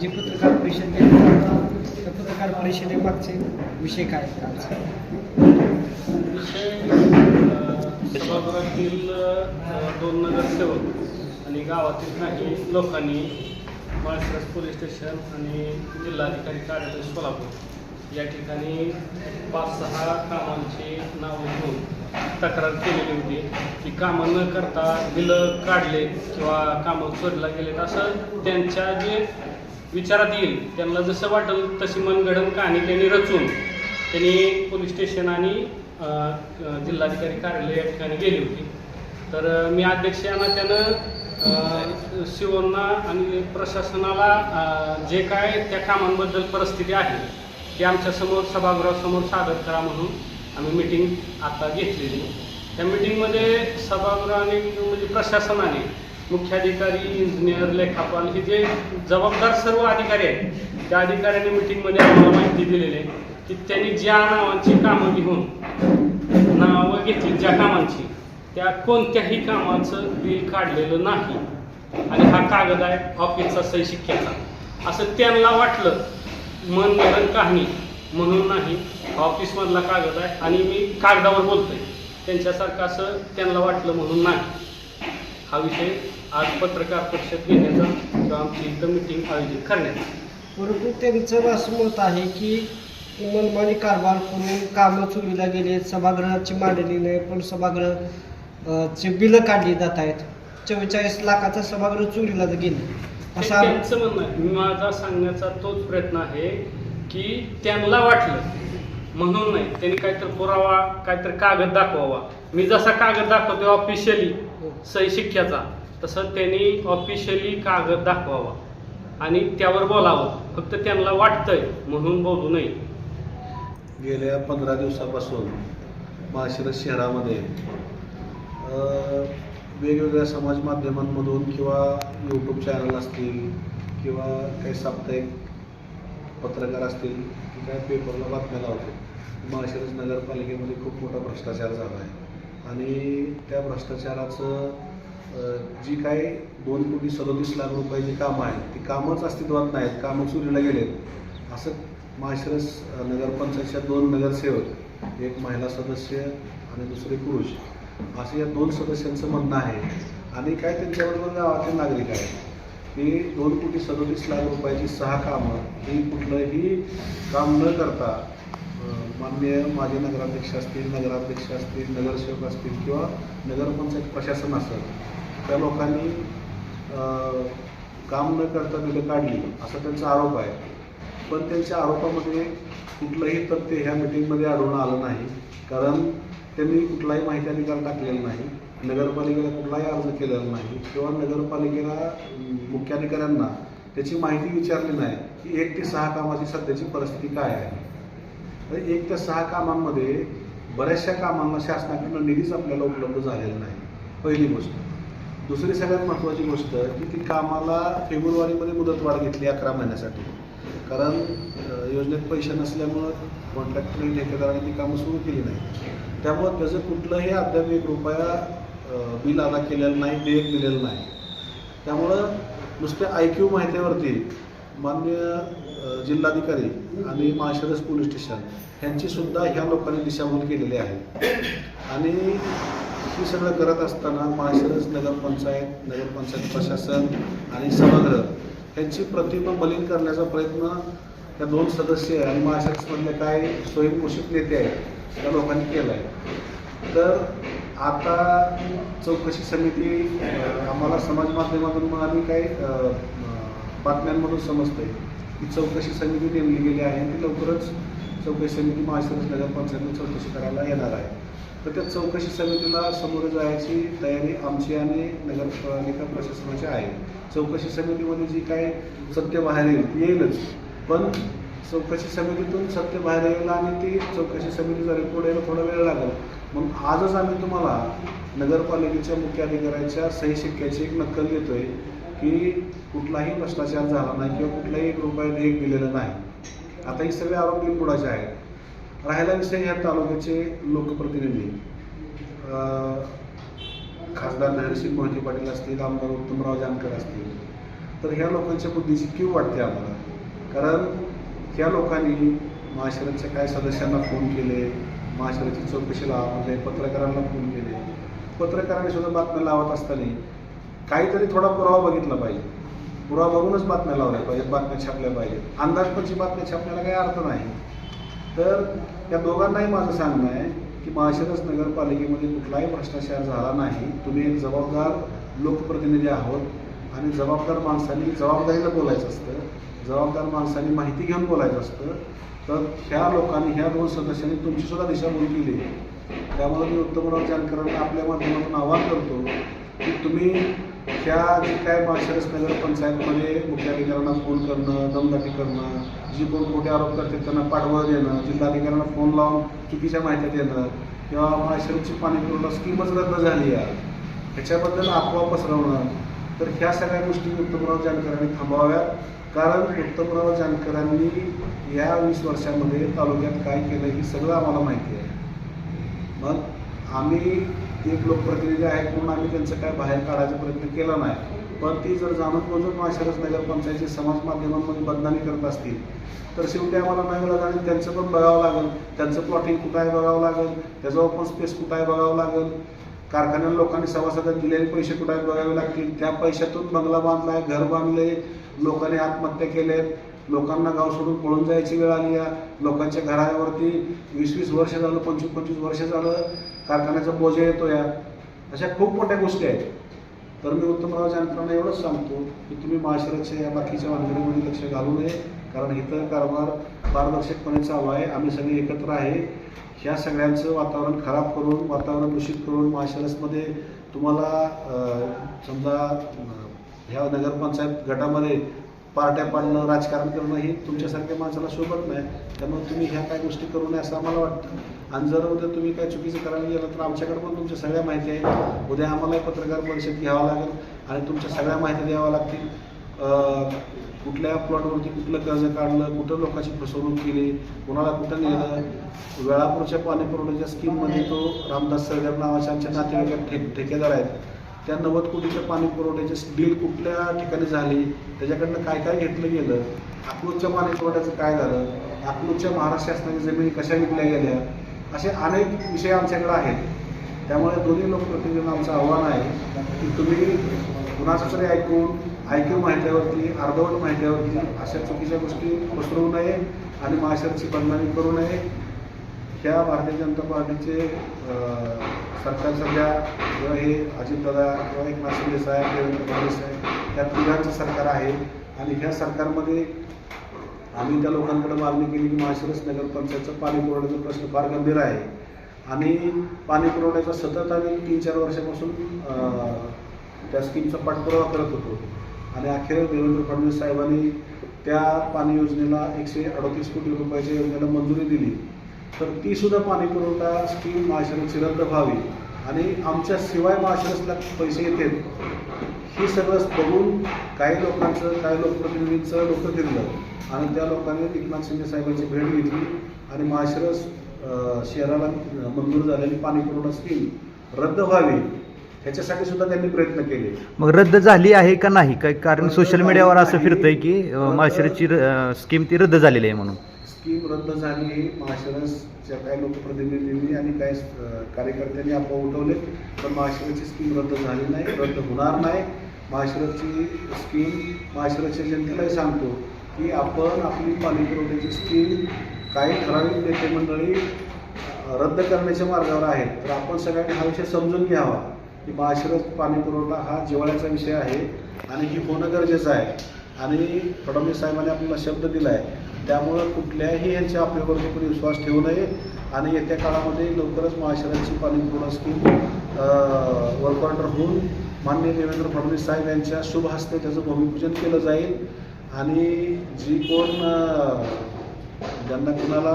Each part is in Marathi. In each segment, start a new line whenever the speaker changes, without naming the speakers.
जे पत्रकार परिषद त्या पत्रकार परिषदेमागचे विषय काय आहेत आज?
विषय अ, दोन नगरसेवक आणि गावातील काही लोकांनी माळसरस पोलीस स्टेशन आणि जिल्हाधिकारी कार्यालय सोलापूर या ठिकाणी पाच सहा कामांची नावं घेऊन तक्रार केलेली होती की कामं न करता बिलं काढले किंवा कामं चोरीला गेलेत असं त्यांच्या जे विचारात येईल. त्यांना जसं वाटेल तशी मनगडण कहाणी त्यांनी रचून त्यांनी पोलीस स्टेशन आणि जिल्हाधिकारी कार्यालय या ठिकाणी गेली होती. तर मी अध्यक्ष यांना त्यानं शिवांना आणि प्रशासनाला जे काय त्या कामांबद्दल परिस्थिती आहे ते आमच्यासमोर सभागृहासमोर सादर करा म्हणून आम्ही मिटिंग आता घेतलेली त्या मिटिंगमध्ये सभागृहाने म्हणजे प्रशासनाने मुख्याधिकारी इंजिनियर लेखापाल हे जे जबाबदार सर्व अधिकारी आहेत त्या अधिकाऱ्यांनी मिटिंगमध्ये आम्हाला माहिती दिलेली आहे की त्यांनी ज्या नावांची कामं घेऊन नावं घेतली ज्या कामांची त्या कोणत्याही कामाचं बिल काढलेलं नाही. आणि हा कागद आहे ऑफिसचा सही शिक्क्याचा असं त्यांना वाटलं मन गणन काही म्हणून नाही ऑफिसमधला कागद आहे आणि मी कागदावर बोलतोय. त्यांच्यासारखं असं त्यांना वाटलं म्हणून नाही. हा विषय आज पत्रकार परिषद घेण्याचा किंवा आमची इथं मिटिंग आयोजित करण्याचा
परंतु त्यांचं असं मत आहे की मनमानी कारभार करून कामं चोरीला गेले सभागृहाची मांडणी नाही पण सभागृह चे बिलं काढली जात आहेत. चव्वेचाळीस लाखाचा सभागृह चोरीला गेले. असा
त्यांचं म्हणणं आहे. माझा सांगण्याचा तोच प्रयत्न आहे की त्यांना वाटलं म्हणून नाही त्यांनी काहीतरी पुरावा काहीतरी कागद दाखवावा. मी जसा कागद दाखवतो ऑफिशियली सही शिक्क्याचा तसं त्यांनी ऑफिशियली कागद दाखवावा. आणि त्यावर बोलावं. फक्त त्यांना वाटतंय म्हणून बोलू नये.
गेल्या पंधरा दिवसापासून माशिरस शहरामध्ये वेगवेगळ्या समाज माध्यमांमधून किंवा यूट्यूब चॅनल असतील किंवा काही साप्ताहिक पत्रकार असतील की काय पेपरला बातम्या लावतील. माळशिरस नगरपालिकेमध्ये खूप मोठा भ्रष्टाचार झाला आहे. आणि त्या भ्रष्टाचाराचं जी काही दोन कोटी सदोतीस लाख रुपयाची कामं आहेत ती कामच अस्तित्वात नाहीत कामं चोरीला गेलेत. असं माळशिरस नगरपंचायतच्या दोन नगरसेवक एक महिला सदस्य आणि दुसरे पुरुष असं या दोन सदस्यांचं म्हणणं आहे. आणि काय त्यांच्याबरोबर गावातील नागरिक आहेत की दोन कोटी सदोतीस लाख रुपयाची सहा कामं ही कुठलंही काम न करता अ, माननीय माजी नगराध्यक्ष असतील नगराध्यक्ष असतील नगरसेवक असतील किंवा नगरपंचायत प्रशासन असेल त्या लोकांनी काम न करता बिलं काढली असा त्यांचा आरोप आहे. पण त्यांच्या आरोपामध्ये कुठलंही तथ्य ह्या मिटिंगमध्ये आढळून आलं नाही. कारण त्यांनी कुठलाही माहिती अधिकार टाकलेला नाही. नगरपालिकेला कुठलाही अर्ज केलेला नाही. किंवा नगरपालिकेला मुख्याधिकाऱ्यांना त्याची माहिती विचारली नाही. की एक ते सहा कामाची सध्याची परिस्थिती काय आहे? तर एक ते सहा कामांमध्ये बऱ्याचशा कामांना शासनाकडून निधीच आपल्याला उपलब्ध झालेला नाही. पहिली गोष्ट. दुसरी सगळ्यात महत्त्वाची गोष्ट की ती कामाला फेब्रुवारीमध्ये मुदतवाढ घेतली अकरा महिन्यासाठी. कारण योजनेत पैसे नसल्यामुळं कॉन्ट्रॅक्टर ठेकेदाराने ती कामं सुरू केली नाही त्यामुळं त्याचं कुठलंही अद्याप एक रुपया बिल अदा केलेलं नाही देयक दिलेलं नाही. त्यामुळं नुसत्या आय क्यू माहितीवरती मान्य जिल्हाधिकारी आणि माळशिरस पोलीस स्टेशन यांची सुद्धा ह्या लोकांनी दिशाभूल केलेली आहे. आणि हे सगळं करत असताना माळशिरस नगरपंचायत नगरपंचायत प्रशासन आणि सभागृह यांची प्रतिमा मलिन करण्याचा प्रयत्न या दोन सदस्य आणि माळशिरसमधले काय स्वयंपोषित नेते आहेत त्या लोकांनी केला आहे तर आता चौकशी समिती आम्हाला समाज माध्यमातून मग आम्ही काय बातम्यांमधून समजतंय की चौकशी समिती नेमली गेली आहे आणि ती लवकरच चौकशी समिती महाशिरस नगरपंचायत चौकशी करायला येणार आहे. तर त्या चौकशी समितीला समोर जायची तयारी आमची आणि नगरपालिका प्रशासनाची आहे. चौकशी समितीमध्ये जी काय सत्य बाहेर येईल येईलच. पण चौकशी समितीतून सत्य बाहेर येईल आणि ती चौकशी समितीचा रिपोर्ट यायला थोडा वेळ लागेल. मग आजच आम्ही तुम्हाला नगरपालिकेच्या मुख्य अधिकाऱ्याच्या सही शिक्क्याची एक नक्कल देतोय की कुठलाही भ्रष्टाचार झाला नाही किंवा कुठलाही एक रुपया एक दिलेलं नाही. आता हे सगळे आरोप बिनबुडाचे आहेत. राहायला विषय या तालुक्याचे लोकप्रतिनिधी खासदार नरसिंह मोहिते पाटील असतील आमदार उत्तमराव जानकर असतील तर ह्या लोकांच्या बुद्धीची क्यू वाटते आम्हाला. कारण ह्या लोकांनी महाशरदच्या काय सदस्यांना फोन केले महाशरदची चौकशी म्हणजे पत्रकारांना फोन केले. पत्रकारांनी सुद्धा बातम्या लावत असताना काहीतरी थोडा पुरावा बघितला पाहिजे. पुरावा बघूनच बातम्या लावल्या पाहिजेत बातम्या छापल्या पाहिजेत. अंदाजपची बातम्या छापण्याला काही अर्थ नाही. तर या दोघांनाही माझं सांगणं आहे की माळशिरस नगरपालिकेमध्ये कुठलाही भ्रष्टाचार झाला नाही. तुम्ही एक जबाबदार लोकप्रतिनिधी आहोत आणि जबाबदार माणसांनी जबाबदारीला बोलायचं असतं जबाबदार माणसांनी माहिती घेऊन बोलायचं असतं. तर ह्या लोकांनी ह्या दोन सदस्यांनी तुमचीसुद्धा दिशाभूल केली. आहे त्यामुळे मी उत्तमराव जानकरांना आपल्या माध्यमातून आवाहन करतो की तुम्ही ह्या जे काय माळशिरस नगर पंचायतमध्ये मुख्याधिकाऱ्यांना फोन करणं दमदाटी करणं जी कोण खोटे आरोप करतात त्यांना पाठबळ देणं जिल्हाधिकाऱ्यांना फोन लावून चुकीच्या माहिती देणं किंवा माळशिरसची पाणी पुरवठा स्कीमच रद्द झाली आहे. ह्याच्याबद्दल अफवा पसरवणं. तर ह्या सगळ्या गोष्टी उत्तमराव जानकरांनी थांबवाव्यात. कारण उत्तमराव जानकरांनी या वीस वर्षामध्ये तालुक्यात काय केलं हे सगळं आम्हाला माहिती आहे. मग आम्ही एक लोकप्रतिनिधी आहेत म्हणून आम्ही त्यांचं काय बाहेर काढायचा प्रयत्न केला नाही. पण ती जर जाणून बुजून माळशिरस नगरपंचायतची समाज माध्यमांमध्ये बदनामी करत असतील तर शेवटी आम्हाला नाही मिळत आणि त्यांचं पण बघावं लागेल. त्यांचं प्लॉटिंग कुठं आहे बघावं लागेल. त्याचं ओपन स्पेस कुठं आहे बघावं लागेल. कारखान्याला लोकांनी सभासदात दिलेले पैसे कुठं बघावे लागतील. त्या पैशातून बंगला बांधलाय घर बांधले लोकांनी आत्महत्या केल्यात. लोकांना गाव सोडून पळून जायची वेळ आली आहे. लोकांच्या घरावरती वीस वीस वर्ष झालं पंचवीस पंचवीस वर्ष झालं. कारखान्याचा बोजा येतो या अशा खूप मोठ्या गोष्टी आहेत. तर मी उत्तमराव जानकरांना एवढंच सांगतो की तुम्ही माळशिरसच्या या बाकीच्या वानगडीमध्ये लक्ष घालू नये. कारण इथं कारभार पारदर्शकपणे चालू आहे. आम्ही सगळे एकत्र आहे. ह्या सगळ्यांचं वातावरण खराब करून वातावरण दूषित करून महाशिरसमध्ये तुम्हाला समजा ह्या नगरपंचायत गटामध्ये पार्ट्या पाडणं राजकारण करणं हे तुमच्यासारख्या माणसाला शोभत नाही. त्यामुळे तुम्ही ह्या काय गोष्टी करू नये असं आम्हाला वाटतं. आणि जर उद्या तुम्ही काय चुकीचं करायला गेलं तर आमच्याकडे पण तुमच्या सगळ्या माहिती आहे उद्या आम्हालाही पत्रकार परिषद घ्यावं लागेल आणि तुमच्या सगळ्या माहिती द्याव्या लागतील. कुठल्या प्लॉटवरती कुठलं कर्ज काढलं कुठं लोकांची फसवणूक केली कोणाला कुठं नेलं. वेळापूरच्या पाणी पुरवठ्याच्या स्कीममध्ये तो रामदास सरगर नावाच्या आमच्या नातेवाईक ठे ठेकेदार आहेत. त्या नव्वद कोटीच्या पाणी पुरवठ्याचे डील कुठल्या ठिकाणी झाली त्याच्याकडनं काय काय घेतलं गेलं अकलूजच्या पाणी पुरवठ्याचं काय झालं अकलूजच्या महाराष्ट्र शासनाच्या जमिनी कशा विकल्या गेल्या असे अनेक विषय आमच्याकडे आहेत. त्यामुळे दोन्ही लोकप्रतिनिधींना आमचं आव्हान आहे की तुम्ही कुणाचं तरी ऐकून ऐकून माहितीवरती अर्धवट माहितीवरती अशा चुकीच्या गोष्टी पसरवू नये आणि माशरची बदनामी करू नये. ह्या भारतीय जनता पार्टीचे सरकार सध्या किंवा हे अजितदादा किंवा एकनाथ शिंदे साहेब देवेंद्र फडणवीस साहेब या तिघांचं सरकार आहे. आणि ह्या सरकारमध्ये आम्ही त्या लोकांकडे मागणी केली की माळशिरस नगरपंचायतचं पाणी पुरवण्याचा प्रश्न फार गंभीर आहे. आणि पाणी पुरवठ्याचा सतत आम्ही तीन चार वर्षापासून त्या स्कीमचा पाठपुरावा करत होतो. आणि अखेर देवेंद्र फडणवीस साहेबांनी त्या पाणी योजनेला एकशे अडतीस कोटी रुपयाच्या योजनेला मंजुरी दिली. तर ती सुद्धा पाणी पुरवठा स्कीम माळशिरसची रद्द व्हावी. आणि आमच्या शिवाय महाशिरसला पैसे येतात. हे सगळं बघून काही लोकांचं काही लोकप्रतिनिधींचं डोकं फिरलं आणि त्या लोकांनी एकनाथ शिंदे साहेबांची भेट घेतली आणि माळशिरस अं, शहराला मंजूर झालेली पाणी पुरवठा स्कीम रद्द व्हावी ह्याच्यासाठी सुद्धा त्यांनी प्रयत्न केले.
मग रद्द झाली आहे का नाही? काय कारण सोशल मीडियावर असं फिरतंय की माळशिरसची स्कीम ती रद्द झालेली आहे म्हणून.
स्कीम रद्द झाली महाशिरसच्या काही लोकप्रतिनिधींनी आणि काही कार्यकर्त्यांनी अफवा उठवले पण महाशिरसची स्कीम रद्द झाली नाही रद्द होणार नाही. महाशिरसची स्कीम महाशिरसच्या जनतेलाही सांगतो की आपण आपली पाणी पुरवठ्याची स्कीम काही ठराविक नेते मंडळी रद्द करण्याच्या मार्गावर आहेत. तर आपण सगळ्यांनी हा विषय समजून घ्यावा की महाशिरस पाणी पुरवठा हा जिव्हाळ्याचा विषय आहे आणि ही होणं गरजेचं आहे. आणि फडणवीस साहेबांनी आपल्याला शब्द दिला आहे त्यामुळं कुठल्याही यांच्या आपल्यावरती कोणी विश्वास ठेवू नये आणि येत्या काळामध्ये लवकरच महाशिराची पाणी पुरवठा स्कीम वर्क ऑर्डर होऊन माननीय देवेंद्र फडणवीस साहेब यांच्या शुभ हस्ते त्याचं भूमिपूजन केलं जाईल. आणि जी कोण ज्यांना कुणाला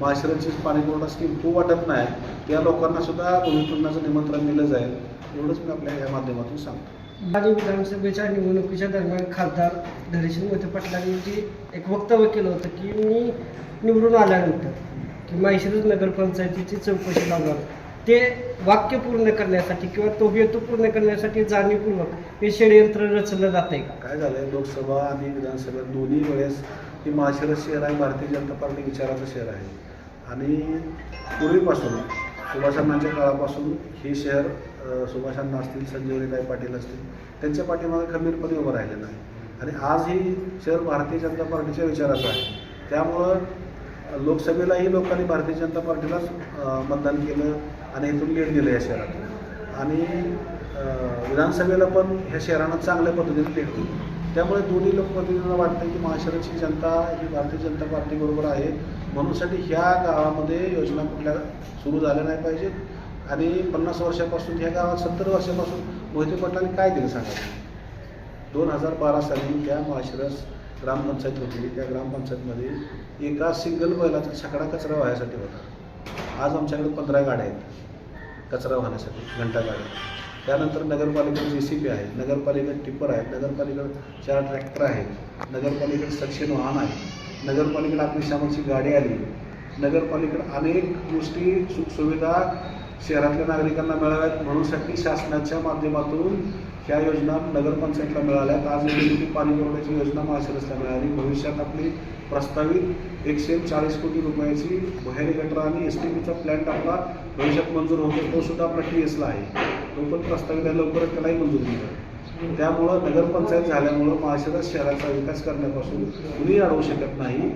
महाशिराची पाणी पुरवठा स्कीम खूप वाटत नाही त्या लोकांना सुद्धा भूमिपूजनाचं निमंत्रण दिलं जाईल. एवढंच मी आपल्या या माध्यमातून सांगतो.
आणि विधानसभेच्या निवडणुकीच्या दरम्यान खासदार धरेश मोहिते पाटलांनी एक वक्तव्य केलं होतं की मी निवडून आल्यानंतर की माहिशिरस नगरपंचायतीची चौकशी लावणार. ते वाक्य पूर्ण करण्यासाठी किंवा तो हेतू पूर्ण करण्यासाठी जाणीवपूर्वक हे षडयंत्र रचलं जात आहे
काय झालंय? लोकसभा आणि विधानसभा दोन्ही वेळेस हे महाशिरस शहर आहे भारतीय जनता पार्टी विचाराचं शहर आहे. आणि पूर्वीपासून सुभाषांनाच्या काळापासून हे शहर सुभाषांना असतील संजीवनीताई पाटील असतील त्यांच्या पाठीमागे खंबीरपणे उभं राहिलेलं आहे. आणि आज ही शहर भारतीय जनता पार्टीच्या विचाराचं आहे. त्यामुळं लोकसभेलाही लोकांनी भारतीय जनता पार्टीलाच मतदान केलं. आणि इथून लीड दिलं या शहरात. आणि विधानसभेला पण ह्या शहरानं चांगल्या पद्धतीने लीड दिली. त्यामुळे दोन्ही लोकप्रतिनिधींना वाटतं की महाराष्ट्राची जनता ही भारतीय जनता पार्टीबरोबर आहे. म्हणूनसाठी ह्या गावामध्ये योजना कुठल्या सुरू झाल्या नाही पाहिजेत. आणि पन्नास वर्षापासून ह्या गावात सत्तर वर्षापासून मोहिते पाटलांनी काय दिलं सांगा? दोन हजार बारा साली त्या माशिरस ग्रामपंचायत होती. त्या ग्रामपंचायतमध्ये एका सिंगल बैलाचा छकडा कचरा व्हायसाठी होता. आज आमच्याकडे पंधरा गाड्या आहेत कचरा वाहण्यासाठी घंटा गाड्या. त्यानंतर नगरपालिकेत जे सी पी आहे नगरपालिकेत टिप्पर आहेत नगरपालिकेत चार ट्रॅक्टर आहेत नगरपालिकेत सक्षम वाहन आहे नगरपालिकेत अग्निशामकची गाडी आली. नगरपालिकेत अनेक गोष्टी सुखसुविधा शहरातल्या नागरिकांना मिळाव्यात म्हणूनसाठी शासनाच्या माध्यमातून ह्या योजना नगरपंचायतला मिळाल्यात. आज पाणी पुरवण्याची योजना महाशिरसला मिळाली. भविष्यात आपली प्रस्तावित एकशे चाळीस कोटी रुपयाची भुयारी गटरा आणि एस टी पीचा प्लॅन्ट आपला भविष्यात मंजूर होतो तो सुद्धा आपला टी एसला आहे. तो पण प्रस्तावित आहे लवकरच त्यालाही मंजूर मिळेल त्यामुळं नगरपंचायत झाल्यामुळं महाशिरस शहराचा विकास करण्यापासून कुणीही अडवू शकत नाही.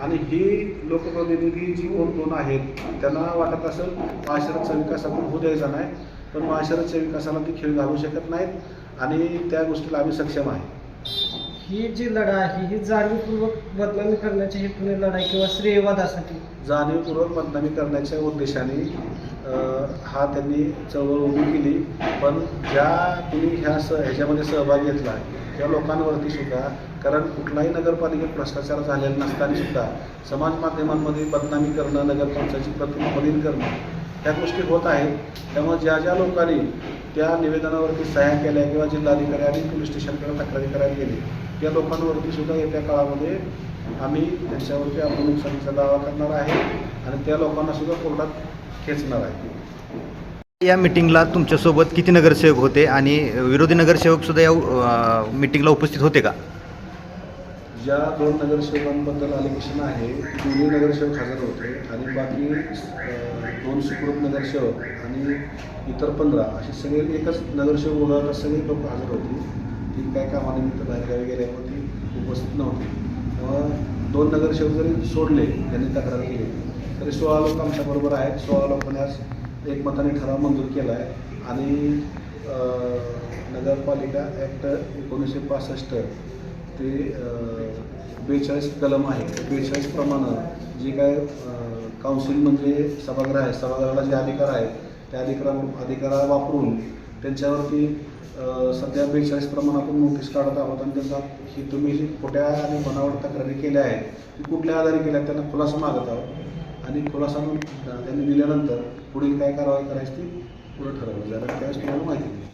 आणि ही लोकप्रतिनिधी जी कोण कोण आहेत त्यांना वाटत असेल महाशिरसचा विकास आपण होऊ द्यायचा नाही पण महाशिरसच्या विकासाला ती खेळ घालू शकत नाहीत. आणि त्या गोष्टीला आम्ही सक्षम आहे.
ही जी लढाई आहे ही जाणीवपूर्वक बदनामी करण्याच्या हेतूने लढाई किंवा श्रेयवादासाठी.
जाणीवपूर्वक बदनामी करण्याच्या उद्देशाने हा त्यांनी चळवळ उभी केली. पण ज्या कुणी ह्या स ह्याच्यामध्ये सहभाग घेतला त्या लोकांवरती सुद्धा कारण कुठलाही नगरपालिकेत भ्रष्टाचार झालेला नसताना सुद्धा समाज माध्यमांमध्ये बदनामी करणं नगरपंचायतची प्रतिमा मलिन करणं ह्या गोष्टी होत आहेत. त्यामुळे ज्या ज्या लोकांनी त्या निवेदनावरती सह्या केल्या किंवा जिल्हाधिकारी आणि पोलीस स्टेशनकडे तक्रारी करायला गेली. त्या लोकांवरती सुद्धा येत्या काळामध्ये आम्ही त्यांच्यावरती आपण नुकसानीचा दावा करणार आहे आणि त्या लोकांना सुद्धा कोर्टात खेचणार आहे.
या मिटिंगला तुमच्यासोबत किती नगरसेवक होते आणि विरोधी नगरसेवक सुद्धा या मिटिंगला उपस्थित होते का?
ज्या दोन नगरसेवकांबद्दल अलिगेशन आहे दोन्ही नगरसेवक हजर होते आणि बाकी दोन सुकृत नगरसेवक आणि इतर पंधरा असे सगळे एकच नगरसेवक वगळता सगळे लोक हजर होती. ती काय कामानिमित्त बाहेरगावी गेल्यामुळे ती उपस्थित नव्हती. त्यामुळं दोन नगरसेवक जरी सोडले त्यांनी तक्रार केली. तरी सोळा लोक आमच्याबरोबर आहेत. सोळा लोकांनी आज एकमताने ठराव मंजूर केला आहे आणि नगरपालिका ॲक्ट एकोणीसशे पासष्ट ते बेचाळीस कलम आहे. बेचाळीस प्रमाणे जे काय काउन्सिल म्हणजे सभागृह आहे सभागृहाला जे अधिकार आहेत त्या अधिकारा अधिकारा वापरून त्यांच्यावरती सध्या बेचाळीस प्रमाण आपण नोटीस काढत आहोत आणि त्यांचा ही तुम्ही जी खोट्या आणि बनावट तक्रारी केल्या आहेत ती कुठल्या आधारे केल्या आहेत त्यांना खुलासा मागत आहोत. आणि खुलासा त्यांनी दिल्यानंतर पुढील काय कारवाई करायची ती पुढं ठरवलं जाणार आणि त्यावेळेस तुम्हाला माहिती